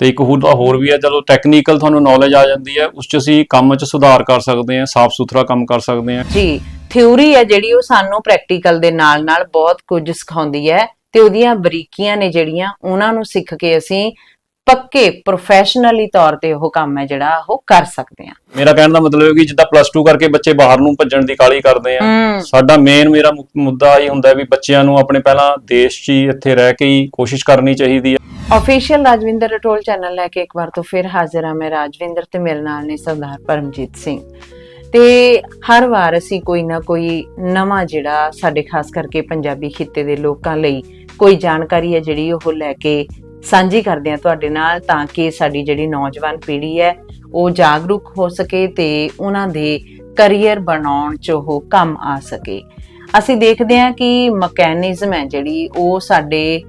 ਤੇ ਇੱਕ ਹੋਰ ਹੋਰ ਵੀ ਹੈ ਚਲੋ ਟੈਕਨੀਕਲ ਤੁਹਾਨੂੰ ਨੌਲੇਜ ਆ ਜਾਂਦੀ ਹੈ ਉਸ 'ਚ ਅਸੀਂ ਕੰਮ 'ਚ ਸੁਧਾਰ ਕਰ ਸਕਦੇ ਹਾਂ ਸਾਫ਼ ਸੁਥਰਾ ਕੰਮ ਕਰ ਸਕਦੇ ਹਾਂ। ਜੀ ਥਿਊਰੀ ਹੈ ਜਿਹੜੀ ਉਹ ਸਾਨੂੰ ਪ੍ਰੈਕਟੀਕਲ ਦੇ ਨਾਲ ਨਾਲ ਬਹੁਤ ਕੁਝ ਸਿਖਾਉਂਦੀ ਹੈ ਤੇ ਉਹਦੀਆਂ ਬਰੀਕੀਆਂ ਨੇ ਜਿਹੜੀਆਂ ਉਹਨਾਂ ਨੂੰ ਸਿੱਖ ਕੇ ਅਸੀਂ ਪੱਕੇ ਪ੍ਰੋਫੈਸ਼ਨਲੀ ਤੌਰ ਤੇ ਉਹ ਕੰਮ ਹੈ ਜਿਹੜਾ ਉਹ ਕਰ ਸਕਦੇ ਹਾਂ। ਮੇਰਾ ਕਹਿਣ ਦਾ ਮਤਲਬ ਹੈ ਕਿ ਜਿੱਦਾਂ ਪਲੱਸ 2 ਕਰਕੇ ਬੱਚੇ ਬਾਹਰ ਨੂੰ ਭੱਜਣ ਦੀ ਕਾਲੀ ਕਰਦੇ ਆ। ਸਾਡਾ ਮੇਨ ਮੇਰਾ ਮੁੱਦਾ ਇਹ ਹੁੰਦਾ ਵੀ ਬੱਚਿਆਂ ਨੂੰ ਆਪਣੇ ਪਹਿਲਾਂ ਦੇਸ਼ 'ਚ ਹੀ ਇੱਥੇ ਰਹਿ ਕੇ ਹੀ ਕੋਸ਼ਿਸ਼ ਕਰਨੀ ਚਾਹੀਦੀ ਹੈ। ਅਫੀਸ਼ੀਅਲ ਰਾਜਵਿੰਦਰ ਰਟੋਲ ਚੈਨਲ ਲੈ ਕੇ ਇੱਕ ਵਾਰ ਤੋਂ ਫਿਰ ਹਾਜ਼ਰ ਹਾਂ ਮੈਂ ਰਾਜਵਿੰਦਰ ਤੇ ਮੇਰੇ ਨਾਲ ਨੇ ਸਰਦਾਰ ਪਰਮਜੀਤ ਸਿੰਘ। ਤੇ ਹਰ ਵਾਰ ਅਸੀਂ ਕੋਈ ਨਾ ਕੋਈ ਨਵਾਂ ਜਿਹੜਾ ਸਾਡੇ ਖਾਸ ਕਰਕੇ ਪੰਜਾਬੀ ਖਿੱਤੇ ਦੇ ਲੋਕਾਂ ਲਈ ਕੋਈ ਜਾਣਕਾਰੀ ਹੈ ਜਿਹੜੀ ਉਹ ਲੈ ਕੇ ਸਾਂਝੀ ਕਰਦੇ ਹਾਂ ਤੁਹਾਡੇ ਨਾਲ ਤਾਂ ਕਿ ਸਾਡੀ ਜਿਹੜੀ ਨੌਜਵਾਨ ਪੀੜ੍ਹੀ ਹੈ ਉਹ ਜਾਗਰੂਕ ਹੋ ਸਕੇ ਤੇ ਉਹਨਾਂ ਦੇ ਕੈਰੀਅਰ ਬਣਾਉਣ 'ਚ ਉਹ ਕੰਮ ਆ ਸਕੇ। ਅਸੀਂ ਦੇਖਦੇ ਹਾਂ ਕਿ ਮਕੈਨਿਜ਼ਮ ਹੈ ਜਿਹੜੀ ਉਹ ਸਾਡੇ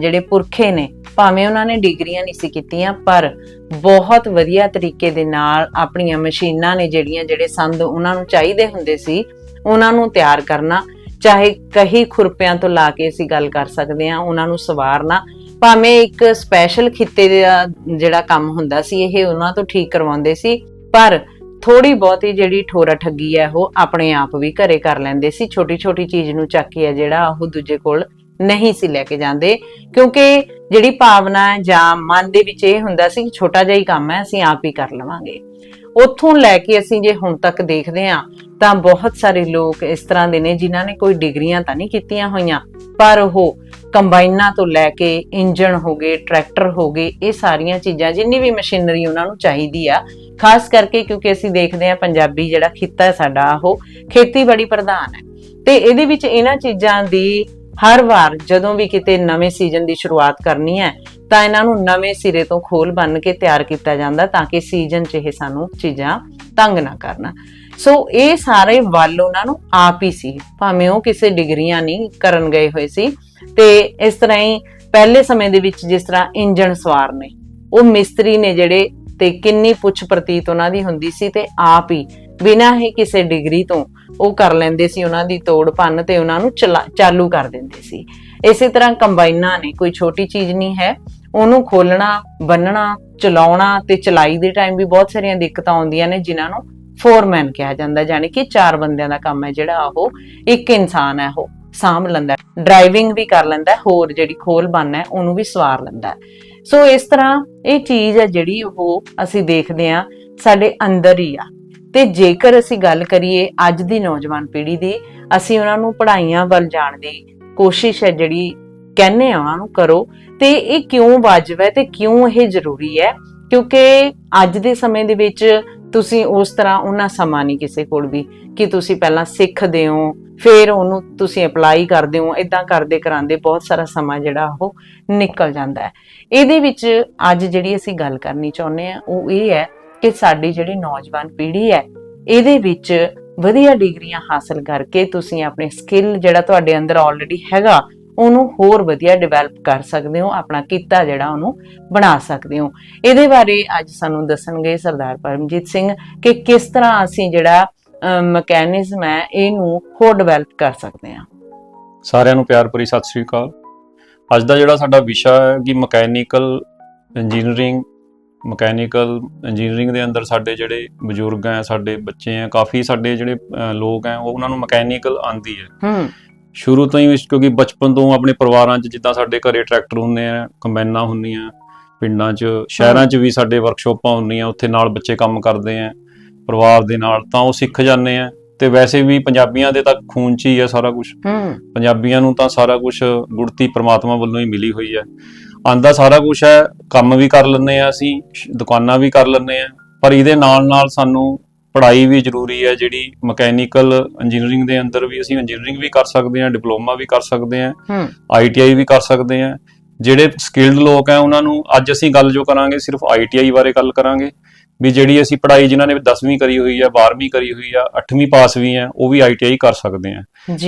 ਜਿਹੜੇ ਪੁਰਖੇ ਨੇ ਭਾਵੇਂ ਉਹਨਾਂ ਨੇ ਡਿਗਰੀਆਂ ਨਹੀਂ ਸੀ ਕੀਤੀਆਂ, ਪਰ ਬਹੁਤ ਵਧੀਆ ਤਰੀਕੇ ਦੇ ਨਾਲ ਆਪਣੀਆਂ ਮਸ਼ੀਨਾਂ ਨੇ ਜਿਹੜੀਆਂ ਜਿਹੜੇ ਸੰਦ ਉਹਨਾਂ ਨੂੰ ਚਾਹੀਦੇ ਹੁੰਦੇ ਸੀ, ਉਹਨਾਂ ਨੂੰ ਤਿਆਰ ਕਰਨਾ, ਚਾਹੇ ਕਹੀ ਖੁਰਪਿਆਂ ਤੋਂ ਲਾ ਕੇ ਅਸੀਂ ਗੱਲ ਕਰ ਸਕਦੇ ਹਾਂ, ਉਹਨਾਂ ਨੂੰ ਸਵਾਰਨਾ, ਭਾਵੇਂ ਇੱਕ ਸਪੈਸ਼ਲ ਖਿੱਤੇ ਦਾ ਜਿਹੜਾ ਕੰਮ ਹੁੰਦਾ ਸੀ, ਇਹ ਉਹਨਾਂ ਤੋਂ ਠੀਕ ਕਰਵਾਉਂਦੇ ਸੀ, ਪਰ ਥੋੜੀ ਬਹੁਤੀ ਜਿਹੜੀ ਠੋਰਾ ਠੱਗੀ ਹੈ, ਉਹ ਆਪਣੇ ਆਪ ਵੀ ਘਰੇ ਕਰ ਲੈਂਦੇ ਸੀ ਛੋਟੀ ਛੋਟੀ ਚੀਜ਼ ਨੂੰ ਚੱਕ ਕੇ ਜਿਹੜਾ ਉਹ ਦੂਜੇ ਕੋਲ ਨਹੀਂ ਸੀ ਲੈ ਕੇ ਜਾਂਦੇ, ਕਿਉਂਕਿ ਜਿਹੜੀ ਭਾਵਨਾ ਜਾਂ ਮਨ ਦੇ ਵਿੱਚ ਇਹ ਹੁੰਦਾ ਸੀ ਕਿ ਛੋਟਾ ਜਿਹਾ ਹੀ ਕੰਮ ਹੈ, ਅਸੀਂ ਆਪ ਹੀ ਕਰ ਲਵਾਂਗੇ। ਉੱਥੋਂ ਲੈ ਕੇ ਅਸੀਂ ਜੇ ਹੁਣ ਤੱਕ ਦੇਖਦੇ ਹਾਂ, ਤਾਂ ਬਹੁਤ ਸਾਰੇ ਲੋਕ ਇਸ ਤਰ੍ਹਾਂ ਦੇ ਨੇ ਜਿਨ੍ਹਾਂ ਨੇ ਕੋਈ ਡਿਗਰੀਆਂ ਤਾਂ ਨਹੀਂ ਕੀਤੀਆਂ ਹੋਈਆਂ, ਪਰ ਉਹ ਕੰਬਾਈਨਾਂ ਤੋਂ ਲੈ ਕੇ ਇੰਜਣ ਹੋ ਗਏ, ਟਰੈਕਟਰ ਹੋ ਗਏ, ਇਹ ਸਾਰੀਆਂ ਚੀਜ਼ਾਂ, ਜਿੰਨੀ ਵੀ ਮਸ਼ੀਨਰੀ ਉਹਨਾਂ ਨੂੰ ਚਾਹੀਦੀ ਆ, ਖਾਸ ਕਰਕੇ ਕਿਉਂਕਿ ਅਸੀਂ ਦੇਖਦੇ ਹਾਂ ਪੰਜਾਬੀ ਜਿਹੜਾ ਖਿੱਤਾ ਹੈ ਸਾਡਾ, ਉਹ ਖੇਤੀਬਾੜੀ ਪ੍ਰਧਾਨ ਹੈ। ਤੇ ਇਹਦੇ ਵਿੱਚ ਇਹਨਾਂ ਚੀਜ਼ਾਂ ਦੀ ਹਰ ਵਾਰ ਜਦੋਂ ਵੀ ਕਿਤੇ ਨਵੇਂ ਸੀਜ਼ਨ ਦੀ ਸ਼ੁਰੂਆਤ ਕਰਨੀ ਹੈ, ਤਾਂ ਇਹਨਾਂ ਨੂੰ ਨਵੇਂ ਸਿਰੇ ਤੋਂ ਖੋਲ ਬੰਨ ਕੇ ਤਿਆਰ ਕੀਤਾ ਜਾਂਦਾ ਤਾਂ ਕਿ ਸੀਜ਼ਨ 'ਚ ਇਹ ਸਾਨੂੰ ਚੀਜ਼ਾਂ ਤੰਗ ਨਾ ਕਰਨ। ਸੋ ਇਹ ਸਾਰੇ ਵੱਲ ਉਹਨਾਂ ਨੂੰ ਆਪ ਹੀ ਸੀ, ਭਾਵੇਂ ਉਹ ਕਿਸੇ ਡਿਗਰੀਆਂ ਨਹੀਂ ਕਰਨ ਗਏ ਹੋਏ ਸੀ। ਤੇ ਇਸ ਤਰ੍ਹਾਂ ਹੀ ਪਹਿਲੇ ਸਮੇਂ ਦੇ ਵਿੱਚ ਜਿਸ ਤਰ੍ਹਾਂ ਇੰਜਣ ਸਵਾਰ ਨੇ, ਉਹ ਮਿਸਤਰੀ ਨੇ ਜਿਹੜੇ ਤੇ ਕਿੰਨੀ ਪੁੱਛ ਪ੍ਰਤੀਤ ਉਹਨਾਂ ਦੀ ਹੁੰਦੀ ਸੀ ਤੇ ਆਪ ਹੀ ਬਿਨਾਂ ਹੀ ਕਿਸੇ ਡਿਗਰੀ ਤੋਂ ਉਹ ਕਰ ਲੈਂਦੇ ਸੀ, ਉਹਨਾਂ ਦੀ ਤੋੜ ਭੰਨ ਤੇ ਉਹਨਾਂ ਨੂੰ ਚਲਾ- ਚਾਲੂ ਕਰ ਦਿੰਦੇ ਸੀ। ਇਸੇ ਤਰ੍ਹਾਂ ਕੰਬਾਈਨਾਂ ਨੇ, ਕੋਈ ਛੋਟੀ ਚੀਜ਼ ਨਹੀਂ ਹੈ, ਉਹਨੂੰ ਖੋਲਣਾ ਬੰਨਣਾ ਚਲਾਉਣਾ ਤੇ ਚਲਾਈ ਦੇ ਟਾਈਮ ਵੀ ਬਹੁਤ ਸਾਰੀਆਂ ਦਿੱਕਤਾਂ ਆਉਂਦੀਆਂ ਨੇ, ਜਿਨ੍ਹਾਂ ਨੂੰ ਫੋਰਮੈਨ ਕਿਹਾ ਜਾਂਦਾ, ਯਾਨੀ ਕਿ ਚਾਰ ਬੰਦਿਆਂ ਦਾ ਕੰਮ ਹੈ ਜਿਹੜਾ ਉਹ, ਇੱਕ ਇਨਸਾਨ ਹੈ ਉਹ, ਸਾਂਭ ਲੈਂਦਾ ਡਰਾਈਵਿੰਗ ਵੀ ਕਰ ਲੈਂਦਾ ਹੋਰ ਜਿਹੜੀ ਖੋਲ ਬੰਨ ਹੈ, ਉਹਨੂੰ ਵੀ ਸਵਾਰ ਲੈਂਦਾ ਸੋ ਇਸ ਤਰ੍ਹਾਂ ਇਹ ਚੀਜ਼ ਹੈ ਜਿਹੜੀ ਉਹ ਅਸੀਂ ਦੇਖਦੇ ਹਾਂ, ਸਾਡੇ ਅੰਦਰ ਹੀ ਆ। ਤੇ ਜੇਕਰ ਅਸੀਂ ਗੱਲ ਕਰੀਏ ਅੱਜ ਦੀ ਨੌਜਵਾਨ ਪੀੜ੍ਹੀ ਦੀ, ਅਸੀਂ ਉਹਨਾਂ ਨੂੰ ਪੜ੍ਹਾਈਆਂ ਵੱਲ ਜਾਣ ਦੀ ਕੋਸ਼ਿਸ਼ ਹੈ ਜਿਹੜੀ ਕਹਿੰਨੇ ਆ ਉਹਨਾਂ ਨੂੰ ਕਰੋ। ਤੇ ਇਹ ਕਿਉਂ ਵਾਜਬ ਹੈ ਤੇ ਕਿਉਂ ਇਹ ਜ਼ਰੂਰੀ ਹੈ? ਕਿਉਂਕਿ ਅੱਜ ਦੇ ਸਮੇਂ ਦੇ ਵਿੱਚ ਤੁਸੀਂ ਉਸ ਤਰ੍ਹਾਂ ਉਹਨਾਂ ਸਮਾਂ ਨਹੀਂ ਕਿਸੇ ਕੋਲ ਵੀ ਕਿ ਤੁਸੀਂ ਪਹਿਲਾਂ ਸਿੱਖਦੇ ਹੋ, ਫਿਰ ਉਹਨੂੰ ਤੁਸੀਂ ਅਪਲਾਈ ਕਰਦੇ ਹੋ ਇਦਾਂ ਕਰਦੇ ਕਰਾਂਦੇ ਬਹੁਤ ਸਾਰਾ ਸਮਾਂ ਜਿਹੜਾ ਉਹ ਨਿਕਲ ਜਾਂਦਾ ਹੈ। ਇਹਦੇ ਵਿੱਚ ਅੱਜ ਜਿਹੜੀ ਅਸੀਂ ਗੱਲ ਕਰਨੀ ਚਾਹੁੰਦੇ ਆ ਉਹ ਇਹ ਹੈ ਕਿ ਸਾਡੀ ਜਿਹੜੀ ਨੌਜਵਾਨ ਪੀੜ੍ਹੀ ਹੈ, ਇਹਦੇ ਵਿੱਚ ਵਧੀਆ ਡਿਗਰੀਆਂ ਹਾਸਲ ਕਰਕੇ ਤੁਸੀਂ ਆਪਣੇ ਸਕਿੱਲ ਜਿਹੜਾ ਤੁਹਾਡੇ ਅੰਦਰ ਆਲਰੇਡੀ ਹੈਗਾ, ਉਹਨੂੰ ਹੋਰ ਵਧੀਆ ਡਿਵੈਲਪ ਕਰ ਸਕਦੇ ਹੋ, ਆਪਣਾ ਕਿੱਤਾ ਜਿਹੜਾ ਉਹਨੂੰ ਬਣਾ ਸਕਦੇ ਹੋ। ਇਹਦੇ ਬਾਰੇ ਅੱਜ ਸਾਨੂੰ ਦੱਸਣਗੇ ਸਰਦਾਰ ਪਰਮਜੀਤ ਸਿੰਘ ਕਿ ਕਿਸ ਤਰ੍ਹਾਂ ਅਸੀਂ ਜਿਹੜਾ ਮਕੈਨਿਜ਼ਮ ਹੈ, ਇਹਨੂੰ ਹੋਰ ਡਿਵੈਲਪ ਕਰ ਸਕਦੇ ਹਾਂ। ਸਾਰਿਆਂ ਨੂੰ ਪਿਆਰ ਭਰੀ ਸਤਿ ਸ੍ਰੀ ਅਕਾਲ। ਅੱਜ ਦਾ ਜਿਹੜਾ ਸਾਡਾ ਵਿਸ਼ਾ ਹੈ ਕਿ ਮਕੈਨੀਕਲ ਇੰਜੀਨੀਅਰਿੰਗ ਮਕੈਨੀਕਲ ਇੰਜੀਨੀਅਰਿੰਗ ਦੇ ਅੰਦਰ ਸਾਡੇ ਜਿਹੜੇ ਬਜ਼ੁਰਗ ਹੈ ਸਾਡੇ ਬੱਚੇ ਹੈ ਕਾਫੀ ਸਾਡੇ ਜਿਹੜੇ ਲੋਕ ਉਹ ਉਹਨਾਂ ਨੂੰ ਮਕੈਨੀਕਲ ਆਂਦੀ ਹੈ ਹੂੰ। ਸ਼ੁਰੂ ਤੋਂ ਹੀ ਕਿਉਂਕਿ ਬਚਪਨ ਤੋਂ ਆਪਣੇ ਪਰਿਵਾਰਾਂ 'ਚ ਜਿੱਦਾਂ ਸਾਡੇ ਘਰੇ ਟਰੈਕਟਰ ਹੁੰਦੇ ਆ ਕੰਬਾਈਨਾਂ ਹੁੰਦੀਆਂ ਪਿੰਡਾਂ 'ਚ ਸ਼ਹਿਰਾਂ 'ਚ ਵੀ ਸਾਡੇ ਵਰਕਸ਼ਾਪਾਂ ਹੁੰਦੀਆਂ ਉੱਥੇ ਨਾਲ ਬੱਚੇ ਕੰਮ ਕਰਦੇ ਆ ਪਰਿਵਾਰ ਦੇ ਨਾਲ ਤਾਂ ਉਹ ਸਿੱਖ ਜਾਂਦੇ ਆ। ਤੇ ਵੈਸੇ ਵੀ ਪੰਜਾਬੀਆਂ ਦੇ ਤਾਂ ਖੂਨ 'ਚ ਹੀ ਹੈ ਸਾਰਾ ਕੁਝ ਹੂੰ। ਪੰਜਾਬੀਆਂ ਨੂੰ ਤਾਂ ਸਾਰਾ ਕੁਝ ਗੁੜਤੀ ਪ੍ਰਮਾਤਮਾ ਵੱਲੋਂ ਹੀ ਮਿਲੀ ਹੋਈ ਹੈ। ਆਂਦਾ ਸਾਰਾ ਕੁਝ ਹੈ ਕੰਮ ਵੀ ਕਰ ਲੈਂਦੇ ਆ ਅਸੀਂ ਸ਼- ਦੁਕਾਨਾਂ ਵੀ ਕਰ ਲੈਂਦੇ ਆ ਪਰ ਇਹਦੇ ਨਾਲ ਨਾਲ ਸਾਨੂੰ ਪੜ੍ਹਾਈ ਵੀ ਜ਼ਰੂਰੀ ਹੈ ਜਿਹੜੀ ਮਕੈਨੀਕਲ ਇੰਜੀਨੀਅਰਿੰਗ ਦੇ ਅੰਦਰ ਵੀ ਅਸੀਂ ਇੰਜੀਨੀਅਰਿੰਗ ਵੀ ਕਰ ਸਕਦੇ ਹਾਂ ਡਿਪਲੋਮਾ ਵੀ ਕਰ ਸਕਦੇ ਹਾਂ ਹੂੰ। ਆਈਟੀਆਈ ਵੀ ਕਰ ਸਕਦੇ ਹਾਂ। ਜਿਹੜੇ ਸਕਿਲਡ ਲੋਕ ਹੈ ਉਹਨਾਂ ਨੂੰ ਅੱਜ ਅਸੀਂ ਗੱਲ ਜੋ ਕਰਾਂਗੇ ਸਿਰਫ ਆਈਟੀਆਈ ਬਾਰੇ ਗੱਲ ਕਰਾਂਗੇ। ਵੀ ਜਿਹੜੀ ਅਸੀਂ ਪੜ੍ਹਾਈ ਜਿਨ੍ਹਾਂ ਨੇ 10ਵੀਂ ਕਰੀ ਹੋਈ ਹੈ 12ਵੀਂ ਕਰੀ ਹੋਈ ਆ 8ਵੀਂ ਪਾਸ ਵੀ ਹੈ ਉਹ ਵੀ ਆਈਟੀਆਈ ਕਰ ਸਕਦੇ ਆ।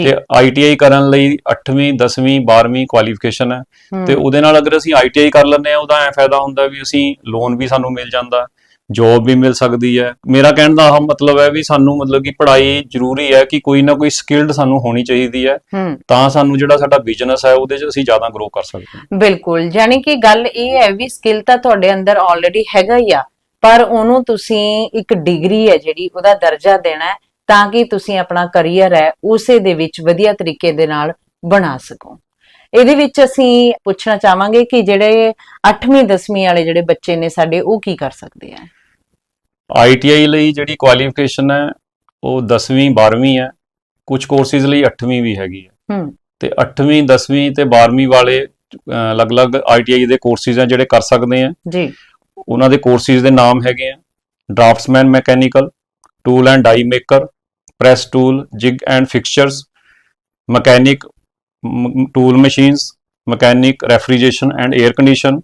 ਤੇ ਆਈਟੀਆਈ ਕਰਨ ਲਈ 8ਵੀਂ 10ਵੀਂ 12ਵੀਂ ਕੁਆਲੀਫਿਕੇਸ਼ਨ ਹੈ। ਤੇ ਉਹਦੇ ਨਾਲ ਅਗਰ ਅਸੀਂ ਆਈਟੀਆਈ ਕਰ ਲੈਂਦੇ ਆ ਉਹਦਾ ਐ ਫਾਇਦਾ ਹੁੰਦਾ ਵੀ ਅਸੀਂ ਲੋਨ ਵੀ ਸਾਨੂੰ ਮਿਲ ਜਾਂਦਾ ਜੌਬ ਵੀ ਮਿਲ ਸਕਦੀ ਹੈ ਮੇਰਾ ਕਹਿਣ ਦਾ ਮਤਲਬ ਹੈ ਵੀ ਸਾਨੂੰ ਮਤਲਬ ਕਿ ਪੜ੍ਹਾਈ ਜ਼ਰੂਰੀ ਹੈ ਕਿ ਕੋਈ ਨਾ ਕੋਈ ਸਕਿੱਲਡ ਸਾਨੂੰ ਹੋਣੀ ਚਾਹੀਦੀ ਹੈ। ਹੂੰ। ਤਾਂ ਸਾਨੂੰ ਜਿਹੜਾ ਸਾਡਾ ਬਿਜ਼ਨਸ ਹੈ ਉਹਦੇ 'ਚ ਅਸੀਂ ਜ਼ਿਆਦਾ ਗਰੋ ਕਰ ਸਕਦੇ ਹਾਂ। ਬਿਲਕੁਲ ਯਾਨੀ ਕਿ ਗੱਲ ਇਹ ਹੈ ਵੀ ਸਕਿੱਲ ਤਾਂ ਤੁਹਾਡੇ ਅੰਦਰ ਆਲਰੇਡੀ ਹੈਗਾ ਹੀ ਆ। ਪਰ ਉਹਨੂੰ ਤੁਸੀਂ ਇੱਕ ਡਿਗਰੀ ਹੈ ਜਿਹੜੀ ਉਹਦਾ ਦਰਜਾ ਦੇਣਾ ਹੈ ਤਾਂ ਕਿ ਤੁਸੀਂ ਆਪਣਾ ਕੈਰੀਅਰ ਹੈ ਉਸੇ ਦੇ ਵਿੱਚ ਵਧੀਆ ਤਰੀਕੇ ਦੇ ਨਾਲ ਬਣਾ ਸਕੋ। ਇਹਦੇ ਵਿੱਚ ਅਸੀਂ ਪੁੱਛਣਾ ਚਾਹਾਂਗੇ ਕਿ ਜਿਹੜੇ 8ਵੀਂ 10ਵੀਂ ਵਾਲੇ ਜਿਹੜੇ ਬੱਚੇ ਨੇ ਸਾਡੇ ਉਹ ਕੀ ਕਰ ਸਕਦੇ ਆ? ਆਈਟੀਆਈ ਲਈ ਜਿਹੜੀ ਕੁਆਲੀਫਿਕੇਸ਼ਨ ਹੈ ਉਹ 10ਵੀਂ 12ਵੀਂ ਹੈ। ਕੁਝ ਕੋਰਸਿਸ ਲਈ 8ਵੀਂ ਵੀ ਹੈਗੀ ਹੈ। ਹੂੰ। ਤੇ 8ਵੀਂ 10ਵੀਂ ਤੇ 12ਵੀਂ ਵਾਲੇ ਅਲੱਗ-ਅਲੱਗ ਆਈਟੀਆਈ ਦੇ ਕੋਰਸਿਸ ਆ ਜਿਹੜੇ ਕਰ ਸਕਦੇ ਆ। ਜੀ। ਉਹਨਾਂ ਦੇ ਕੋਰਸਿਸ ਦੇ ਨਾਮ ਹੈਗੇ ਆ draftsman mechanical tool and die maker press tool jig and fixtures mechanic tool machines mechanic refrigeration and air condition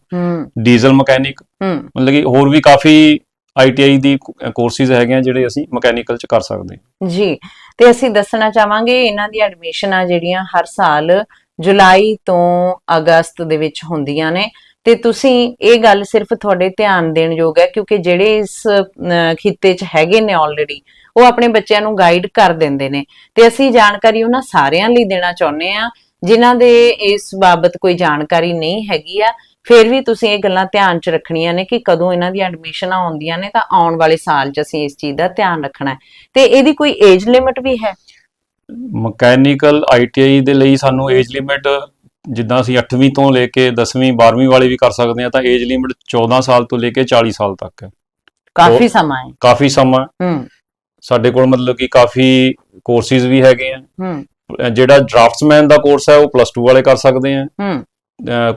diesel mechanic ਮਤਲਬ ਕਿ ਹੋਰ ਵੀ ਕਾਫੀ ਆਈਟੀਆਈ ਦੀ ਕੋਰਸਿਸ ਹੈਗੇ ਆ ਜਿਹੜੇ ਅਸੀਂ ਮਕੈਨੀਕਲ ਚ ਕਰ ਸਕਦੇ ਹਾਂ। ਜੀ ਤੇ ਅਸੀਂ ਦੱਸਣਾ ਚਾਹਾਂਗੇ ਇਹਨਾਂ ਦੀ ਐਡਮਿਸ਼ਨਾਂ ਜਿਹੜੀਆਂ ਹਰ ਸਾਲ ਜੁਲਾਈ ਤੋਂ ਅਗਸਤ ਦੇ ਵਿੱਚ ਹੁੰਦੀਆਂ ਨੇ। ਤੇ ਤੁਸੀਂ ਇਹ ਗੱਲ ਸਿਰਫ ਤੁਹਾਡੇ ਧਿਆਨ ਦੇਣ ਯੋਗ ਹੈ, ਕਿਉਂਕਿ ਜਿਹੜੇ ਇਸ ਖਿੱਤੇ 'ਚ ਹੈਗੇ ਨੇ ਆਲਰੇਡੀ ਉਹ ਆਪਣੇ ਬੱਚਿਆਂ ਨੂੰ ਗਾਈਡ ਕਰ ਦਿੰਦੇ ਨੇ। ਤੇ ਅਸੀਂ ਜਾਣਕਾਰੀ ਉਹਨਾਂ ਸਾਰਿਆਂ ਲਈ ਦੇਣਾ ਚਾਹੁੰਦੇ ਆ ਜਿਨ੍ਹਾਂ ਦੇ ਇਸ ਬਾਬਤ ਕੋਈ ਜਾਣਕਾਰੀ ਨਹੀਂ ਹੈਗੀ ਆ। ਫਿਰ ਵੀ ਤੁਸੀਂ ਇਹ ਗੱਲਾਂ ਧਿਆਨ 'ਚ ਰੱਖਣੀਆਂ ਨੇ ਕਿ ਕਦੋਂ ਇਹਨਾਂ ਦੀ ਐਡਮਿਸ਼ਨਾਂ ਆਉਂਦੀਆਂ ਨੇ, ਤਾਂ ਆਉਣ ਵਾਲੇ ਸਾਲ 'ਚ ਅਸੀਂ ਇਸ ਚੀਜ਼ ਦਾ ਧਿਆਨ ਰੱਖਣਾ ਹੈ। ਤੇ ਇਹਦੀ ਕੋਈ ਏਜ ਲਿਮਿਟ ਵੀ ਹੈ? ਮਕੈਨੀਕਲ ਆਈਟੀਆਈ ਦੇ ਲਈ ਸਾਨੂੰ ਏਜ ਲਿਮਿਟ ਜਿੱਦਾਂ ਅਸੀਂ 8ਵੀਂ ਤੋਂ ਲੈ ਕੇ 10ਵੀਂ 12ਵੀਂ ਵਾਲੇ ਵੀ ਕਰ ਸਕਦੇ ਹਾਂ ਤਾਂ ਏਜ ਲਿਮਿਟ 14 ਸਾਲ ਤੋਂ ਲੈ ਕੇ 40 ਸਾਲ ਤੱਕ ਹੈ। ਕਾਫੀ ਸਮਾਂ ਹੈ। ਕਾਫੀ ਸਮਾਂ ਹੂੰ। ਸਾਡੇ ਕੋਲ ਮਤਲਬ ਕਿ ਕਾਫੀ ਕੋਰਸਿਸ ਵੀ ਹੈਗੇ ਆ। ਹੂੰ। ਜਿਹੜਾ ਡਰਾਫਟਸਮੈਨ ਦਾ ਕੋਰਸ ਹੈ ਉਹ ਪਲੱਸ 2 ਵਾਲੇ ਕਰ ਸਕਦੇ ਆ। ਹੂੰ।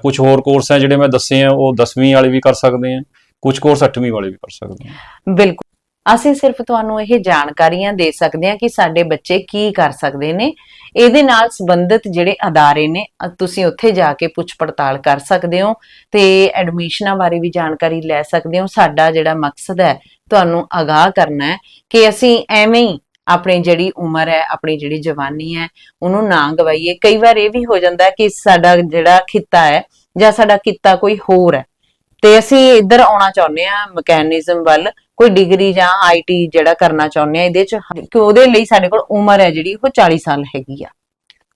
ਕੁਝ ਹੋਰ ਕੋਰਸ ਹੈ ਜਿਹੜੇ ਮੈਂ ਦੱਸੇ ਆ ਉਹ 10ਵੀਂ ਵਾਲੇ ਵੀ ਕਰ ਸਕਦੇ ਆ। ਕੁਝ ਕੋਰਸ 8ਵੀਂ ਵਾਲੇ ਵੀ ਕਰ ਸਕਦੇ ਆ। ਬਿਲਕੁਲ। ਅਸੀਂ ਸਿਰਫ ਤੁਹਾਨੂੰ ਇਹ ਜਾਣਕਾਰੀਆਂ ਦੇ ਸਕਦੇ ਹਾਂ ਕਿ ਸਾਡੇ ਬੱਚੇ ਕੀ ਕਰ ਸਕਦੇ ਨੇ। ਇਹਦੇ ਨਾਲ ਸੰਬੰਧਿਤ ਜਿਹੜੇ ਅਦਾਰੇ ਨੇ ਤੁਸੀਂ ਉੱਥੇ ਜਾ ਕੇ ਪੁੱਛ ਪੜਤਾਲ ਕਰ ਸਕਦੇ ਹੋ ਤੇ ਐਡਮਿਸ਼ਨਾਂ ਬਾਰੇ ਵੀ ਜਾਣਕਾਰੀ ਲੈ ਸਕਦੇ ਹੋ। ਸਾਡਾ ਜਿਹੜਾ ਮਕਸਦ ਹੈ, ਤੁਹਾਨੂੰ ਅਗਾਹ ਕਰਨਾ ਹੈ ਕਿ ਅਸੀਂ ਐਵੇਂ ਹੀ ਆਪਣੀ ਜਿਹੜੀ ਉਮਰ ਹੈ, ਆਪਣੀ ਜਿਹੜੀ ਜਵਾਨੀ ਹੈ, ਉਹਨੂੰ ਨਾ ਗਵਾਈਏ। ਕਈ ਵਾਰ ਇਹ ਵੀ ਹੋ ਜਾਂਦਾ ਕਿ ਸਾਡਾ ਜਿਹੜਾ ਖਿੱਤਾ ਹੈ ਜਾਂ ਸਾਡਾ ਕਿੱਤਾ ਕੋਈ ਹੋਰ ਹੈ। ਤੇ ਅਸੀਂ ਇੱਧਰ ਆਉਣਾ ਚਾਹੁੰਦੇ ਆ ਮਕੈਨਿਜ਼ਮ ਵੱਲ। ਕੋਈ ਡਿਗਰੀ ਜਾਂ ਆਈਟੀ ਜਿਹੜਾ ਕਰਨਾ ਚਾਹੁੰਦੇ ਆ ਇਹਦੇ ਚ ਕਿ ਉਹਦੇ ਲਈ ਸਾਡੇ ਕੋਲ ਉਮਰ ਹੈ ਜਿਹੜੀ ਉਹ 40 ਸਾਲ ਹੈਗੀ ਆ।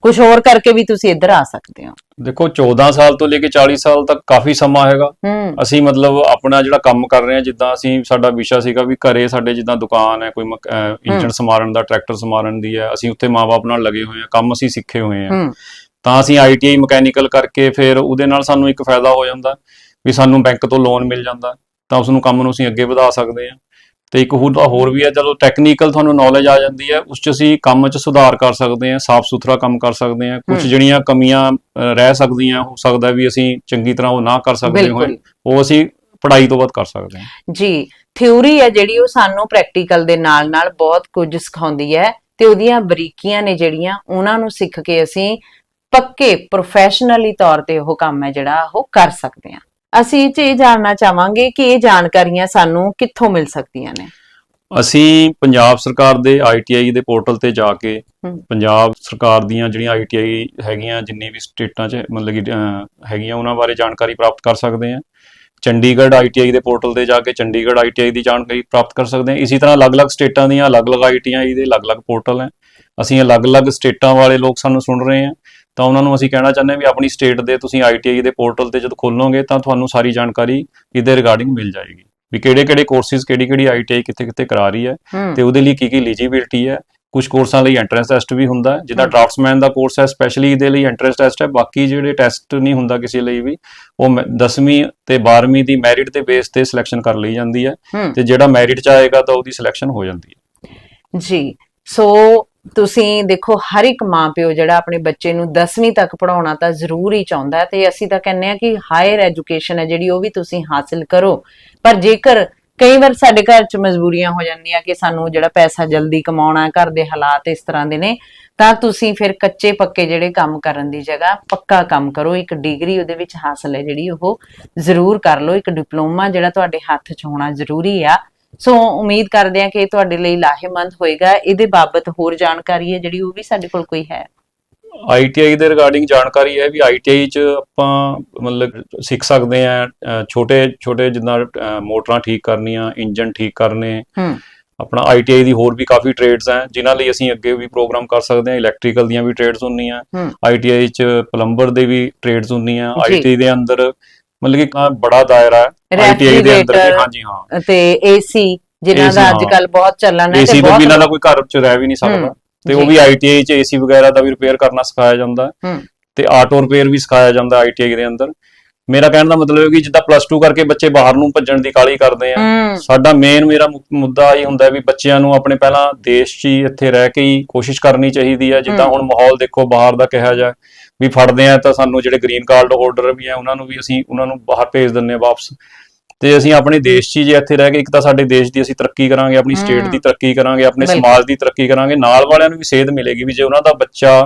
ਕੁਝ ਹੋਰ ਕਰਕੇ ਵੀ ਤੁਸੀਂ ਇੱਧਰ ਆ ਸਕਦੇ ਹੋ। ਦੇਖੋ 14 ਸਾਲ ਤੋਂ ਲੈ ਕੇ 40 ਸਾਲ ਤੱਕ ਕਾਫੀ ਸਮਾਂ ਹੈਗਾ। ਅਸੀਂ ਮਤਲਬ ਆਪਣਾ ਜਿਹੜਾ ਕੰਮ ਕਰ ਰਹੇ ਹਾਂ ਜਿੱਦਾਂ ਅਸੀਂ ਸਾਡਾ ਵਿਸ਼ਾ ਸੀਗਾ ਵੀ ਘਰੇ ਸਾਡੇ ਜਿੱਦਾਂ ਦੁਕਾਨ ਹੈ ਕੋਈ ਇੰਜਣ ਸਮਾਰਨ ਦਾ ਟਰੈਕਟਰ ਸਮਾਰਨ ਦੀ ਹੈ ਅਸੀਂ ਉੱਥੇ ਮਾਪੇ ਨਾਲ ਲੱਗੇ ਹੋਏ ਹਾਂ ਕੰਮ ਅਸੀਂ ਸਿੱਖੇ ਹੋਏ ਹੂੰ। ਤਾਂ ਅਸੀਂ ਆਈਟੀਆਈ ਮਕੈਨੀਕਲ ਕਰਕੇ ਫਿਰ ਉਹਦੇ ਨਾਲ ਸਾਨੂੰ ਇੱਕ ਫਾਇਦਾ ਹੋ ਜਾਂਦਾ ਵੀ ਸਾਨੂੰ ਬੈਂਕ ਤੋਂ ਲੋਨ ਮਿਲ ਜਾਂਦਾ। ਤਾਂ ਉਸ ਨੂੰ ਕੰਮ ਨੂੰ ਅਸੀਂ ਅੱਗੇ ਵਧਾ ਸਕਦੇ ਹਾਂ। ਤੇ ਇੱਕ ਹੋਰ ਹੋਰ ਵੀ ਹੈ ਜਦੋਂ ਟੈਕਨੀਕਲ ਤੁਹਾਨੂੰ ਨੌਲੇਜ ਆ ਜਾਂਦੀ ਹੈ ਉਸ 'ਚ ਅਸੀਂ ਕੰਮ 'ਚ ਸੁਧਾਰ ਕਰ ਸਕਦੇ ਹਾਂ ਸਾਫ਼ ਸੁਥਰਾ ਕੰਮ ਕਰ ਸਕਦੇ ਹਾਂ। ਕੁਝ। ਜਿਹੜੀਆਂ ਕਮੀਆਂ ਰਹਿ ਸਕਦੀਆਂ ਹੋ ਸਕਦਾ ਵੀ ਅਸੀਂ ਚੰਗੀ ਤਰ੍ਹਾਂ ਉਹ ਨਾ ਕਰ ਸਕਦੇ ਹੋਏ ਉਹ ਅਸੀਂ ਪੜ੍ਹਾਈ ਤੋਂ ਬਾਅਦ ਕਰ ਸਕਦੇ ਹਾਂ। ਜੀ ਥਿਊਰੀ ਹੈ ਜਿਹੜੀ ਉਹ ਸਾਨੂੰ ਪ੍ਰੈਕਟੀਕਲ ਦੇ ਨਾਲ ਨਾਲ ਬਹੁਤ ਕੁਝ ਸਿਖਾਉਂਦੀ ਹੈ ਤੇ ਉਹਦੀਆਂ ਬਰੀਕੀਆਂ ਨੇ ਜਿਹੜੀਆਂ ਉਹਨਾਂ ਨੂੰ ਸਿੱਖ ਕੇ ਅਸੀਂ ਪੱਕੇ ਪ੍ਰੋਫੈਸ਼ਨਲੀ ਤੌਰ ਤੇ ਉਹ ਕੰਮ ਹੈ ਜਿਹੜਾ ਉਹ ਕਰ ਸਕਦੇ ਹਾਂ। ਅਸੀਂ ਇਹ 'ਚ ਇਹ ਜਾਣਨਾ ਚਾਹਾਂਗੇ ਕਿ ਇਹ ਜਾਣਕਾਰੀਆਂ ਸਾਨੂੰ ਕਿੱਥੋਂ ਮਿਲ ਸਕਦੀਆਂ ਨੇ ਅਸੀਂ ਪੰਜਾਬ ਸਰਕਾਰ ਦੇ ਆਈਟੀਆਈ ਦੇ ਪੋਰਟਲ ਤੇ ਜਾ ਕੇ ਹਮ। ਪੰਜਾਬ ਸਰਕਾਰ ਦੀਆਂ ਜਿਹੜੀਆਂ ਆਈਟੀਆਈ ਹੈਗੀਆਂ ਜਿੰਨੀ ਵੀ ਸਟੇਟਾਂ 'ਚ ਮਤਲਬ ਕਿ ਅਹ, ਹੈਗੀਆਂ ਉਹਨਾਂ ਬਾਰੇ ਜਾਣਕਾਰੀ ਪ੍ਰਾਪਤ ਕਰ ਸਕਦੇ ਹਾਂ ਚੰਡੀਗੜ੍ਹ ਆਈਟੀਆਈ ਦੇ ਪੋਰਟਲ ਤੇ ਜਾ ਕੇ ਚੰਡੀਗੜ੍ਹ ਆਈਟੀਆਈ ਦੀ ਜਾਣਕਾਰੀ ਪ੍ਰਾਪਤ ਕਰ ਸਕਦੇ ਹਾਂ। ਇਸੇ ਤਰ੍ਹਾਂ ਅਲੱਗ-ਅਲੱਗ ਸਟੇਟਾਂ ਦੀਆਂ ਅਲੱਗ-ਅਲੱਗ ਆਈਟੀਆਈ ਦੇ ਅਲੱਗ-ਅਲੱਗ ਪੋਰਟਲ ਹੈ। ਅਸੀਂ ਅਲੱਗ-ਅਲੱਗ ਸਟੇਟਾਂ ਵਾਲੇ ਲੋਕ ਸਾਨੂੰ ਸੁਣ ਰਹੇ ਆ ਤਾਂ ਉਹਨਾਂ ਨੂੰ ਅਸੀਂ ਕਹਿਣਾ ਚਾਹੁੰਦੇ ਹਾਂ ਵੀ ਆਪਣੀ ਸਟੇਟ ਦੇ ਤੁਸੀਂ ਆਈਟੀਆਈ ਦੇ ਪੋਰਟਲ ਤੇ ਜਦੋਂ ਖੋਲੋਗੇ ਤਾਂ ਤੁਹਾਨੂੰ ਸਾਰੀ ਜਾਣਕਾਰੀ ਇਹਦੇ ਰਿਗਾਰਡਿੰਗ ਮਿਲ ਜਾਏਗੀ। ਵੀ ਕਿਹੜੇ-ਕਿਹੜੇ ਕੋਰਸਿਸ ਕਿਹੜੀ-ਕਿਹੜੀ ਆਈਟੀਆਈ ਕਿੱਥੇ-ਕਿੱਥੇ ਕਰਾ ਰਹੀ ਹੈ ਤੇ ਉਹਦੇ ਲਈ ਕੀ ਕੀ ਐਲੀਜੀਬਿਲਟੀ ਹੈ। ਕੁਝ ਕੋਰਸਾਂ ਲਈ ਐਂਟਰੈਂਸ ਟੈਸਟ ਵੀ ਹੁੰਦਾ ਹਮ। ਡਰਾਫਟਸਮੈਨ ਦਾ ਕੋਰਸ ਹੈ ਸਪੈਸ਼ਲੀ ਇਹਦੇ ਲਈ ਐਂਟਰੈਂਸ ਟੈਸਟ ਹੈ ਬਾਕੀ ਜਿਹੜੇ ਟੈਸਟ ਨਹੀਂ ਹੁੰਦਾ ਕਿਸੇ ਲਈ ਵੀ ਉਹ 10ਵੀਂ ਤੇ 12ਵੀਂ ਦੀ ਮੈਰਿਟ ਦੇ ਬੇਸ ਤੇ ਸਿਲੈਕਸ਼ਨ ਕਰ ਲਈ ਜਾਂਦੀ ਹੈ ਤੇ ਜਿਹੜਾ ਮੈਰਿਟ ਚ ਆਏਗਾ ਤਾਂ ਉਹਦੀ ਸਿਲੈਕਸ਼ਨ ਹੋ ਜਾਂਦੀ ਹੈ। ਜੀ ਸੋ ਤੁਸੀਂ ਦੇਖੋ ਹਰ ਇੱਕ ਮਾਪਿਓ ਜਿਹੜਾ ਆਪਣੇ ਬੱਚੇ ਨੂੰ 10ਵੀਂ ਤੱਕ ਪੜਾਉਣਾ ਤਾਂ ਜ਼ਰੂਰ ਹੀ ਚਾਹੁੰਦਾ ਤੇ ਅਸੀਂ ਤਾਂ ਕਹਿੰਦੇ ਆ ਕਿ ਹਾਇਰ ਐਜੂਕੇਸ਼ਨ ਹੈ ਜਿਹੜੀ ਉਹ ਵੀ ਤੁਸੀਂ ਹਾਸਿਲ ਕਰੋ। ਪਰ ਜੇਕਰ ਕਈ ਵਾਰ ਸਾਡੇ ਘਰ 'ਚ ਮਜਬੂਰੀਆਂ ਹੋ ਜਾਂਦੀਆਂ ਕਿ ਸਾਨੂੰ ਜਿਹੜਾ ਪੈਸਾ ਜਲਦੀ ਕਮਾਉਣਾ, ਘਰ ਦੇ ਹਾਲਾਤ ਇਸ ਤਰ੍ਹਾਂ ਦੇ ਨੇ, ਤਾਂ ਤੁਸੀਂ ਫਿਰ ਕੱਚੇ ਪੱਕੇ ਜਿਹੜੇ ਕੰਮ ਕਰਨ ਦੀ ਜਗ੍ਹਾ ਪੱਕਾ ਕੰਮ ਕਰੋ, ਇੱਕ ਡਿਗਰੀ ਉਹਦੇ ਵਿੱਚ ਹਾਸਲ ਹੈ ਜਿਹੜੀ ਉਹ ਜ਼ਰੂਰ ਕਰ ਲਓ, ਇੱਕ ਡਿਪਲੋਮਾ ਜਿਹੜਾ ਤੁਹਾਡੇ ਹੱਥ 'ਚ ਹੋਣਾ ਜ਼ਰੂਰੀ ਆ। ਸੋ ਉਮੀਦ ਕਰਦੇ ਹਾਂ ਕਿ ਇਹ ਤੁਹਾਡੇ ਲਈ ਲਾਹੇਮੰਦ ਹੋਏਗਾ, ਇਹਦੇ ਬਾਬਤ ਹੋਰ ਜਾਣਕਾਰੀ ਹੈ ਜਿਹੜੀ ਉਹ ਵੀ ਸਾਡੇ ਕੋਲ ਕੋਈ ਹੈ। ਆਈਟੀਆਈ ਦੇ ਰਿਗਾਰਡਿੰਗ ਜਾਣਕਾਰੀ ਹੈ ਵੀ ਆਈਟੀਆਈ ਚ ਆਪਾਂ ਮਤਲਬ ਸਿੱਖ ਸਕਦੇ ਆ ਛੋਟੇ ਛੋਟੇ ਅ, ਮੋਟਰਾਂ ਠੀਕ ਕਰਨੀਆਂ ਇੰਜਨ ਠੀਕ ਕਰਨੇ ਆਪਣਾ ਆਈਟੀਆਈ ਦੀ ਹੋਰ ਵੀ ਕਾਫੀ ਟ੍ਰੇਡਸ ਹੈ ਜਿਨ੍ਹਾਂ ਲਈ ਅਸੀਂ ਅੱਗੇ ਵੀ ਪ੍ਰੋਗਰਾਮ ਕਰ ਸਕਦੇ ਹਾਂ ਇਲੈਕਟ੍ਰੀਕਲ ਦੀਆਂ ਵੀ ਟ੍ਰੇਡਸ ਹੁੰਦੀਆਂ ਆਈਟੀਆਈ ਚ ਪਲੰਬਰ ਦੇ ਵੀ ਟ੍ਰੇਡਸ ਹੁੰਦੀਆਂ ਜੀ। ਆਈਟੀ ਦੇ ਅੰਦਰ ਮਤਲਬ ਕਿ ਬੜਾ ਦਾਇਰਾ ਹੈ ਆਈਟੀਆਈ ਦੇ ਅੰਦਰ ਹਾਂਜੀ ਹਾਂ। ਤੇ ਏਸੀ ਜਿਨ੍ਹਾਂ ਦਾ ਅੱਜ। ਕੱਲ ਬਹੁਤ ਚੱਲਣ ਹੈ ਏਸੀ ਤੇ ਤੋਂ ਬਹੁਤ ਬਿਨਾਂ ਦਾ ਕੋਈ ਘਰ ਚ ਰਹਿ ਵੀ ਨਹੀਂ ਸਕਦਾ। ਤੇ ਉਹ। ਵੀ ਆਈਟੀਆਈ ਚ ਏਸੀ ਵਗੈਰਾ ਦਾ ਵੀ ਰਿਪੇਅਰ ਕਰਨਾ ਸਿਖਾਇਆ ਜਾਂਦਾ। ਹੈ। ਤੇ ਆਟੋ ਰਿਪੇਅਰ ਵੀ ਸਿਖਾਇਆ ਜਾਂਦਾ ਆਈਟੀਆਈ ਦੇ ਅੰਦਰ। ਮੇਰਾ ਕਹਿਣ ਦਾ ਮਤਲਬ ਹੈ ਕਿ ਜਿੱਦਾਂ ਪਲੱਸ 2 ਕਰਕੇ ਬੱਚੇ ਬਾਹਰ ਨੂੰ ਭੱਜਣ ਦੀ ਕਾਲੀ ਕਰਦੇ ਆ। ਸਾਡਾ ਮੇਨ ਮੇਰਾ ਮੁੱਦਾ ਇਹ ਹੁੰਦਾ ਵੀ ਬੱਚਿਆਂ ਨੂੰ ਆਪਣੇ ਪਹਿਲਾਂ ਦੇਸ਼ 'ਚ ਹੀ ਇੱਥੇ ਰਹਿ ਕੇ ਹੀ ਕੋਸ਼ਿਸ਼ ਕਰਨੀ ਚਾਹੀਦੀ ਹੈ ਜਿੱਦਾਂ। ਹੁਣ ਮਾਹੌਲ ਦੇਖੋ ਬਾਹਰ ਦਾ ਕਿਹਾ ਜਾ ਵੀ ਫੜਦੇ ਆ ਤਾਂ ਸਾਨੂੰ ਜਿਹੜੇ ਗ੍ਰੀਨ ਕਾਰਡ ਹੋਲਡਰ ਵੀ ਆ ਉਹਨਾਂ ਨੂੰ ਵੀ ਅਸੀਂ ਉਹਨਾਂ ਨੂੰ ਬਾਹਰ ਭੇਜ ਦਿੰਨੇ ਆ ਵਾਪਸ। ਤੇ ਅਸੀਂ ਆਪਣੇ ਦੇਸ਼ 'ਚ ਹੀ ਜੇ ਇੱਥੇ ਰਹਿ ਕੇ ਇੱਕ ਤਾਂ ਸਾਡੇ ਦੇਸ਼ ਦੀ ਅਸੀਂ ਤਰੱਕੀ ਕਰਾਂਗੇ ਆਪਣੀ ਸਟੇਟ। ਦੀ ਤਰੱਕੀ ਕਰਾਂਗੇ ਆਪਣੇ। ਸਮਾਜ ਦੀ ਤਰੱਕੀ ਕਰਾਂਗੇ ਨਾਲ ਵਾਲਿਆਂ ਨੂੰ ਵੀ ਸੇਧ ਮਿਲੇਗੀ ਵੀ ਜੇ ਉਹਨਾਂ ਦਾ ਬੱਚਾ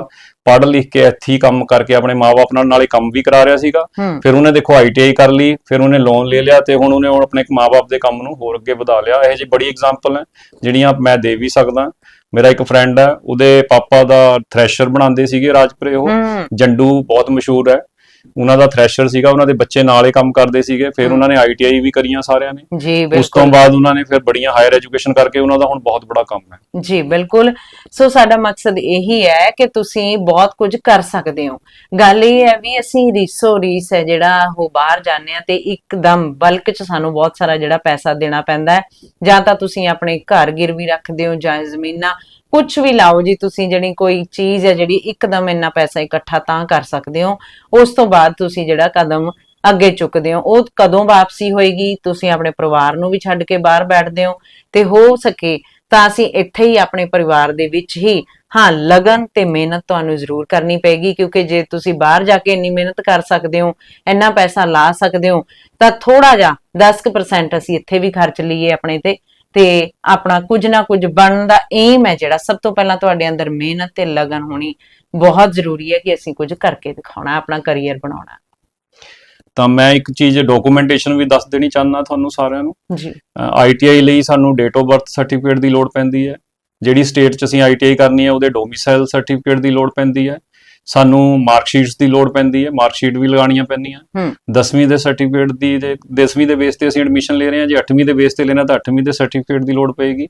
ਪੜ੍ਹ ਲਿਖ ਕੇ ਇੱਥੇ ਕੰਮ ਕਰਕੇ ਆਪਣੇ ਮਾਪੇ ਨਾਲ ਨਾਲੇ ਕੰਮ ਵੀ ਕਰਾ ਰਿਹਾ ਸੀਗਾ ਫਿਰ ਉਹਨੇ ਦੇਖੋ ਆਈਟੀਆਈ ਕਰ ਲਈ ਫਿਰ ਉਹਨੇ ਲੋਨ ਲੈ ਲਿਆ ਤੇ ਹੁਣ ਉਹਨੇ ਹੁਣ ਆਪਣੇ ਮਾਪੇ ਦੇ ਕੰਮ ਨੂੰ ਹੋਰ ਅੱਗੇ ਵਧਾ ਲਿਆ। ਇਹ ਜੀ ਬੜੀ ਐਗਜ਼ਾਮਪਲ ਹੈ ਜਿਹੜੀਆਂ ਮੈਂ ਦੇ ਵੀ ਸਕਦਾ। ਮੇਰਾ ਇੱਕ ਫਰੈਂਡ ਹੈ ਉਹਦੇ ਪਾਪਾ ਦਾ ਥ੍ਰੈਸ਼ਰ ਬਣਾਉਂਦੇ ਸੀਗੇ ਰਾਜਪੁਰੇ ਉਹ। ਜੰਡੂ ਬਹੁਤ ਮਸ਼ਹੂਰ ਹੈ। ਉਹਨਾਂ ਦਾ ਥ੍ਰੈਸ਼ਰ ਸੀਗਾ ਉਹਨਾਂ ਦੇ ਬੱਚੇ ਨਾਲ ਹੀ ਕੰਮ ਕਰਦੇ ਸੀਗੇ ਫਿਰ। ਉਹਨਾਂ ਨੇ ਆਈਟੀਆਈ ਵੀ ਕਰੀਆਂ ਸਾਰਿਆਂ ਨੇ। ਜੀ ਉਸ ਤੋਂ ਬਿਲਕੁਲ। ਬਾਅਦ ਉਹਨਾਂ ਨੇ ਫਿਰ ਬੜੀਆਂ ਹਾਇਰ ਐਜੂਕੇਸ਼ਨ ਕਰਕੇ ਉਹਨਾਂ ਦਾ ਹੁਣ ਬਹੁਤ ਬੜਾ ਕੰਮ ਹੈ। ਜੀ ਬਿਲਕੁਲ। ਸੋ ਸਾਡਾ ਮਕਸਦ ਇਹੀ ਹੈ ਕਿ ਤੁਸੀਂ ਬਹੁਤ ਕੁਝ ਕਰ ਸਕਦੇ ਹੋ। ਗੱਲ ਇਹ ਹੈ ਵੀ ਅਸੀਂ ਰੀਸੋ ਰੀਸ ਹੈ ਜਿਹੜਾ ਉਹ ਬਾਹਰ ਜਾਂਦੇ ਆ ਤੇ ਇੱਕਦਮ ਬਲਕ ਚ ਸਾਨੂੰ ਬਹੁਤ ਸਾਰਾ ਜਿਹੜਾ ਪੈਸਾ ਦੇਣਾ ਪੈਂਦਾ ਹੈ। ਜਾਂ ਤਾਂ ਤੁਸੀਂ ਆਪਣੇ ਘਰ ਗਿਰਵੀ ਰੱਖਦੇ ਹੋ ਜਾਂ ਜ਼ਮੀਨਾਂ ਕੁਝ ਵੀ ਲਾਓ ਜੀ ਤੁਸੀਂ ਜਿਹੜੀ ਕੋਈ ਚੀਜ਼ ਹੈ ਜਿਹੜੀ ਇੱਕਦਮ ਇੰਨਾ ਪੈਸਾ ਇਕੱਠਾ ਤਾਂ ਕਰ ਸਕਦੇ ਹੋ। ਉਸ ਤੋਂ ਬਾਅਦ ਤੁਸੀਂ ਜਿਹੜਾ ਕਦਮ ਅੱਗੇ ਚੁੱਕਦੇ ਹੋ, ਉਹ ਕਦੋਂ ਵਾਪਸੀ ਹੋਏਗੀ? ਤੁਸੀਂ ਆਪਣੇ ਪਰਿਵਾਰ ਨੂੰ ਵੀ ਛੱਡ ਕੇ ਬਾਹਰ ਬੈਠਦੇ ਹੋ ਤੇ ਹੋ ਸਕੇ ਤਾਂ ਅਸੀਂ ਇੱਥੇ ਹੀ ਆਪਣੇ ਪਰਿਵਾਰ ਦੇ ਵਿੱਚ ਹੀ ਹਾਂ, ਲਗਨ ਤੇ ਮਿਹਨਤ ਤੁਹਾਨੂੰ ਜ਼ਰੂਰ ਕਰਨੀ ਪਏਗੀ ਕਿਉਂਕਿ ਜੇ ਤੁਸੀਂ ਬਾਹਰ ਜਾ ਕੇ ਇੰਨੀ ਮਿਹਨਤ ਕਰ ਸਕਦੇ ਹੋ, ਇੰਨਾ ਪੈਸਾ ਲਾ ਸਕਦੇ ਹੋ, ਤਾਂ ਥੋੜਾ ਜਿਹਾ 10% ਅਸੀਂ ਇੱਥੇ ਵੀ ਖਰਚ ਲਈਏ ਆਪਣੇ ਤੇ। ਤੇ ਆਪਣਾ ਕੁਝ ਨਾ ਕੁਝ ਬਣਨ ਦਾ ਏਮ ਹੈ ਜਿਹੜਾ ਸਭ ਤੋਂ ਪਹਿਲਾਂ ਤੁਹਾਡੇ ਅੰਦਰ ਮਿਹਨਤ ਤੇ ਲਗਨ ਹੋਣੀ ਬਹੁਤ ਜ਼ਰੂਰੀ ਹੈ ਕਿ ਅਸੀਂ ਕੁਝ ਕਰਕੇ ਦਿਖਾਉਣਾ ਆਪਣਾ ਕੈਰੀਅਰ ਬਣਾਉਣਾ। ਤਾਂ ਮੈਂ ਇੱਕ ਚੀਜ਼ ਡਾਕੂਮੈਂਟੇਸ਼ਨ ਵੀ ਦੱਸ ਦੇਣੀ ਚਾਹੁੰਦਾ ਤੁਹਾਨੂੰ ਸਾਰਿਆਂ ਨੂੰ। ਜੀ। ਆਈਟੀਆਈ ਲਈ ਸਾਨੂੰ ਡੇਟ ਆਫ ਬਰਥ ਸਰਟੀਫਿਕੇਟ ਦੀ ਲੋੜ ਪੈਂਦੀ ਹੈ। ਜਿਹੜੀ ਸਟੇਟ 'ਚ ਅਸੀਂ ਆਈਟੀਆਈ ਕਰਨੀ ਹੈ ਉਹਦੇ ਡੋਮਿਸਾਈਲ ਸਰਟੀਫਿਕੇਟ ਦੀ ਲੋੜ ਪੈਂਦੀ ਹੈ। ਸਾਨੂੰ ਮਾਰਕਸ਼ੀਟਸ ਦੀ ਲੋੜ ਪੈਂਦੀ ਹੈ ਮਾਰਕਸ਼ੀਟ ਵੀ ਲਗਾਉਣੀਆਂ ਪੈਂਦੀਆਂ। ਹੂੰ। 10ਵੀਂ ਦੇ ਸਰਟੀਫਿਕੇਟ ਦੀ ਜੇ 10ਵੀਂ ਦੇ ਬੇਸ ਤੇ ਅਸੀਂ ਐਡਮਿਸ਼ਨ ਲੈ ਰਹੇ ਹਾਂ ਜੇ 8ਵੀਂ ਦੇ ਬੇਸ ਤੇ ਲੈਣਾ ਤਾਂ 8ਵੀਂ ਦੇ ਸਰਟੀਫਿਕੇਟ ਦੀ ਲੋੜ ਪਏਗੀ।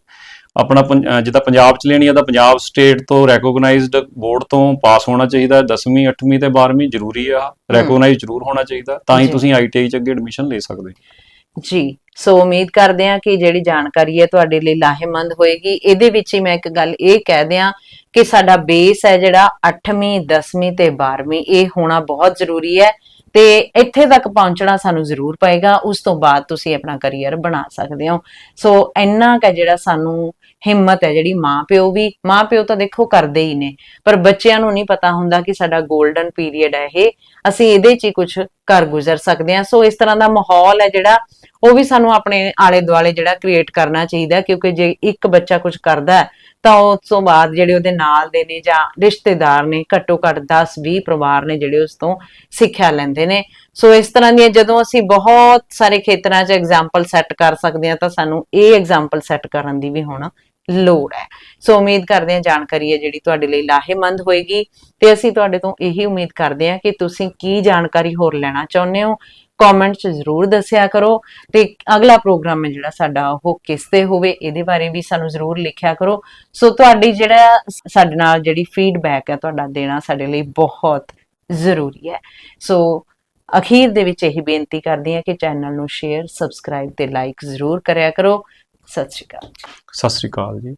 ਆਪਣਾ ਜਿੱਦਾਂ ਪੰਜਾਬ 'ਚ ਲੈਣੀ ਹੈ ਤਾਂ ਪੰਜਾਬ ਸਟੇਟ ਤੋਂ ਰੈਕੋਗਨਾਈਜ਼ਡ ਬੋਰਡ ਤੋਂ ਪਾਸ ਹੋਣਾ ਚਾਹੀਦਾ ਹੈ 10ਵੀਂ 8ਵੀਂ ਤੇ 12ਵੀਂ ਜ਼ਰੂਰੀ ਹੈ। ਰੈਕੋਗਨਾਈਜ਼ ਜ਼ਰੂਰ ਹੋਣਾ ਚਾਹੀਦਾ ਤਾਂ ਹੀ। ਤੁਸੀਂ ਆਈਟੀਆਈ 'ਚ ਅੱਗੇ ਐਡਮਿਸ਼ਨ ਲੈ ਸਕਦੇ। ਹੋ ਜੀ, ਸੋ ਉਮੀਦ ਕਰਦੇ ਹਾਂ ਕਿ ਜਿਹੜੀ ਜਾਣਕਾਰੀ ਹੈ ਤੁਹਾਡੇ ਲਈ ਲਾਹੇਮੰਦ ਹੋਏਗੀ। ਇਹਦੇ ਵਿੱਚ ਹੀ ਮੈਂ ਇੱਕ ਗੱਲ ਇਹ ਕਹਿ ਦਿਆਂ ਕਿ ਸਾਡਾ ਬੇਸ ਹੈ ਜਿਹੜਾ 8ਵੀਂ 10ਵੀਂ ਤੇ 12ਵੀਂ ਇਹ ਹੋਣਾ ਬਹੁਤ ਜ਼ਰੂਰੀ ਹੈ ਤੇ ਇੱਥੇ ਤੱਕ ਪਹੁੰਚਣਾ ਸਾਨੂੰ ਜ਼ਰੂਰ ਪਏਗਾ। ਉਸ ਤੋਂ ਬਾਅਦ ਤੁਸੀਂ ਆਪਣਾ ਕੈਰੀਅਰ ਬਣਾ ਸਕਦੇ ਹੋ। ਸੋ ਇੰਨਾ ਕੁ ਜਿਹੜਾ ਸਾਨੂੰ ਹਿੰਮਤ ਹੈ, ਜਿਹੜੀ ਮਾਂ ਪਿਓ ਵੀ। ਮਾਂ ਪਿਓ ਤਾਂ ਦੇਖੋ ਕਰਦੇ ਹੀ ਨੇ, ਪਰ ਬੱਚਿਆਂ ਨੂੰ ਨਹੀਂ ਪਤਾ ਹੁੰਦਾ ਕਿ ਸਾਡਾ 골ਡਨ ਪੀਰੀਅਡ ਹੈ ਇਹ। ਅਸੀਂ ਇਹਦੇ 'ਚ ਹੀ ਕੁਝ ਕਰ ਗੁਜ਼ਰ ਸਕਦੇ ਹਾਂ। ਸੋ ਇਸ ਤਰ੍ਹਾਂ ਦਾ ਮਾਹੌਲ ਹੈ ਜਿਹੜਾ ਉਹ ਵੀ ਸਾਨੂੰ ਆਪਣੇ ਆਲੇ ਦੁਆਲੇ ਜਿਹੜਾ ਕ੍ਰੀਏਟ ਕਰਨਾ ਚਾਹੀਦਾ ਕਿਉਂਕਿ ਜੇ ਇੱਕ ਬੱਚਾ ਕੁਝ ਕਰਦਾ ਤਾਂ ਉਸ ਤੋਂ ਬਾਅਦ ਜਿਹੜੇ ਉਹਦੇ ਨਾਲ ਦੇ ਨੇ ਜਾਂ ਰਿਸ਼ਤੇਦਾਰ ਨੇ ਘੱਟੋ ਘੱਟ 10 20 ਪਰਿਵਾਰ ਨੇ ਜਿਹੜੇ ਉਸ ਤੋਂ ਸਿੱਖਿਆ ਲੈਂਦੇ ਨੇ। ਸੋ ਇਸ ਤਰ੍ਹਾਂ ਦੀਆਂ ਜਦੋਂ ਅਸੀਂ ਬਹੁਤ ਸਾਰੇ ਖੇਤਰਾਂ 'ਚ ਐਗਜ਼ਾਮਪਲ ਸੈੱਟ ਕਰ ਸਕਦੇ ਹਾਂ, ਤਾਂ ਸਾਨੂੰ ਇਹ ਐਗਜ਼ਾਮਪਲ ਸੈੱਟ ਕਰਨ ਦੀ ਵੀ ਹੁਣ ਲੋੜ ਹੈ। ਸੋ ਉਮੀਦ ਕਰਦੇ ਹਾਂ ਜਾਣਕਾਰੀ ਹੈ ਜਿਹੜੀ ਤੁਹਾਡੇ ਲਈ ਲਾਹੇਮੰਦ ਹੋਏਗੀ। ਤੇ ਅਸੀਂ ਤੁਹਾਡੇ ਤੋਂ ਇਹੀ ਉਮੀਦ ਕਰਦੇ ਹਾਂ ਕਿ ਤੁਸੀਂ ਕੀ ਜਾਣਕਾਰੀ ਹੋਰ ਲੈਣਾ ਚਾਹੁੰਦੇ ਹੋ। ਕਮੈਂਟ 'ਚ ਜ਼ਰੂਰ ਦੱਸਿਆ ਕਰੋ ਤੇ ਅਗਲਾ ਪ੍ਰੋਗਰਾਮ ਹੈ ਜਿਹੜਾ ਸਾਡਾ ਉਹ ਕਿਸ ਤੇ ਹੋਵੇ ਇਹਦੇ ਬਾਰੇ ਵੀ ਸਾਨੂੰ ਜ਼ਰੂਰ ਲਿਖਿਆ ਕਰੋ। ਸੋ ਤੁਹਾਡੀ ਜਿਹੜਾ ਸਾਡੇ ਨਾਲ ਜਿਹੜੀ ਫੀਡਬੈਕ ਹੈ ਤੁਹਾਡਾ ਦੇਣਾ ਸਾਡੇ ਲਈ ਬਹੁਤ ਜ਼ਰੂਰੀ ਹੈ। ਸੋ ਅਖੀਰ ਦੇ ਵਿੱਚ ਇਹੀ ਬੇਨਤੀ ਕਰਦੀ ਹਾਂ ਕਿ ਚੈਨਲ ਨੂੰ ਸ਼ੇਅਰ ਸਬਸਕ੍ਰਾਈਬ ਤੇ ਲਾਈਕ ਜ਼ਰੂਰ ਕਰਿਆ ਕਰੋ। ਸਤਿ ਸ਼੍ਰੀ ਅਕਾਲ ਸਤਿ ਸ੍ਰੀ ਅਕਾਲ ਜੀ।